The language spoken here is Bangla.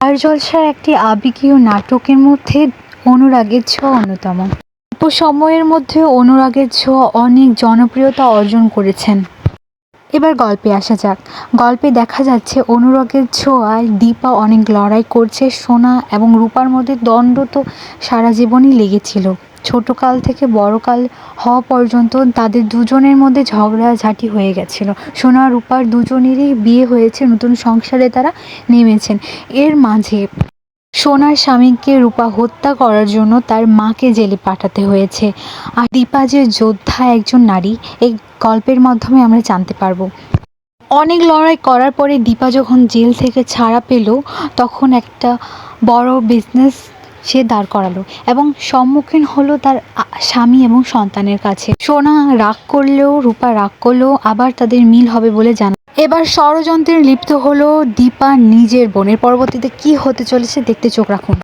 আর জলসার একটি আবেগীয় নাটকের মধ্যে অনুরাগের ছোঁয়া অন্যতম। অল্প সময়ের মধ্যে অনুরাগের ছোঁয়া অনেক জনপ্রিয়তা অর্জন করেছেন। এবার গল্পে আসা যাক। গল্পে দেখা যাচ্ছে অনুরাগের ছোঁয়ায় দীপা অনেক লড়াই করছে, সোনা এবং রূপার মধ্যে দ্বন্দ্ব তো সারা জীবনই লেগেছিল। ছোটকাল থেকে বড়কাল হওয়া পর্যন্ত তাদের দুজনের মধ্যে ঝগড়াঝাটি হয়ে গেছিল। সোনা, রূপার দুজনেরই বিয়ে হয়েছে, নতুন সংসারে তারা নেমেছেন। এর মাঝে সোনার স্বামীকে রূপা হত্যা করার জন্য তার মাকে জেলে পাঠাতে হয়েছে। আর দীপা যে যোদ্ধা একজন নারী, এই গল্পের মাধ্যমে আমরা জানতে পারব। অনেক লড়াই করার পরে দীপা যখন জেল থেকে ছাড়া পেল, তখন একটা বড় বিজনেস সে দাঁড় করালো এবং সম্মুখীন হলো তার স্বামী এবং সন্তানের কাছে। সোনা রাগ করলেও, রূপা রাগ করলেও আবার তাদের মিল হবে বলে জানা। এবার ষড়যন্ত্রে লিপ্ত হলো দীপা নিজের বোনের। পরবর্তীতে কি হতে চলেছে দেখতে চোখ রাখুন।